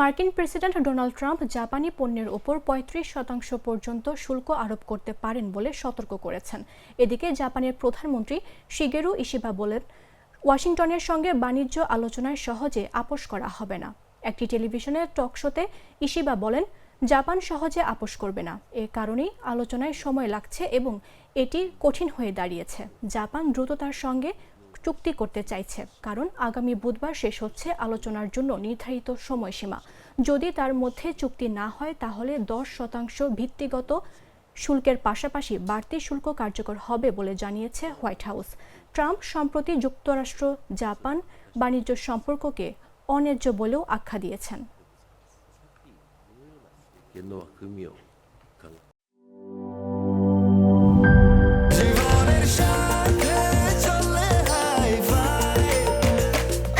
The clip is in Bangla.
মার্কিন প্রেসিডেন্ট ডোনাল্ড ট্রাম্প জাপানি পণ্যের ওপর পঁয়ত্রিশ শতাংশ পর্যন্ত শুল্ক আরোপ করতে পারেন বলে সতর্ক করেছেন। এদিকে জাপানের প্রধানমন্ত্রী শিগেরু ইশিবা বলেন, ওয়াশিংটনের সঙ্গে বাণিজ্য আলোচনায় সহজে আপোষ করা হবে না। একটি টেলিভিশনের টক শোতে ইশিবা বলেন, জাপান সহজে আপোষ করবে না। এ কারণেই আলোচনায় সময় লাগছে এবং এটি কঠিন হয়ে দাঁড়িয়েছে। জাপান দ্রুততার সঙ্গে চুক্তি করতে চাইছে, কারণ আগামী বুধবার শেষ হচ্ছে আলোচনার জন্য নির্ধারিত সময়সীমা। যদি তার মধ্যে চুক্তি না হয়, তাহলে দশ শতাংশ ভিত্তিগত শুল্কের পাশাপাশি বাড়তি শুল্ক কার্যকর হবে বলে জানিয়েছে হোয়াইট হাউস। ট্রাম্প সম্প্রতি যুক্তরাষ্ট্র, জাপান বাণিজ্য সম্পর্ককে অন্যায্য বলেও আখ্যা দিয়েছেন।